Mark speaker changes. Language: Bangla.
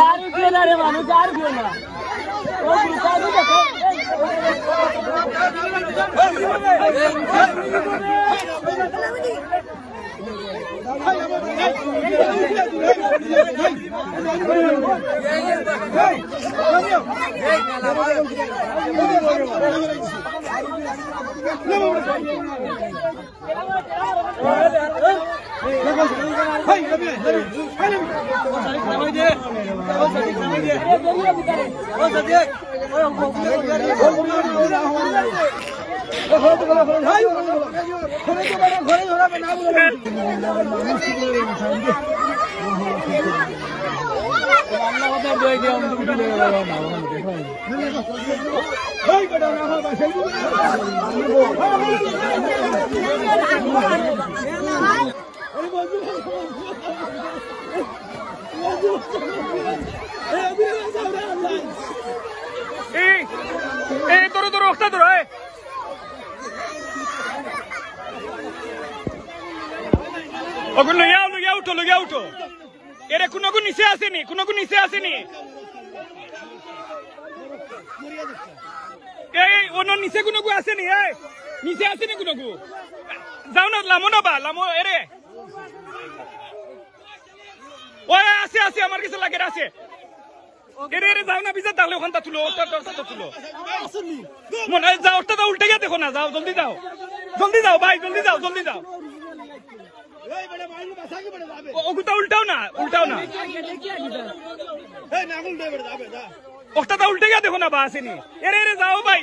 Speaker 1: আর উঠবে মানুষ আর ও দুটাই দেখো
Speaker 2: এই এই একটা ধরো এই ওগুলো লইয়া লইয়া উঠো লইয়া উঠো। এরে কোনো কোন নিচে আসেনি কোনো কোন নিচে আসেনি। এই অন্য নিচে কোনো গু আসেনি, এই, নিচে আসেনি কোনো গু যাও না, লামো না বা, লামো এরে ওই আছে আছে আমার কিছু লাগে আছে এরে যাও না বিজা তাহলে ওখানটা তুলো ওটা ওটা তুলো। মনে হয় যাও ওটা উল্টে গিয়ে দেখো না যাও জলদি যাও। জলদি যাও ভাই জলদি যাও জলদি যাও। ওটা উল্টাও না উল্টাও না। ওটা উল্টে গিয়ে দেখো না বা আসেনি এরে এরে যাও ভাই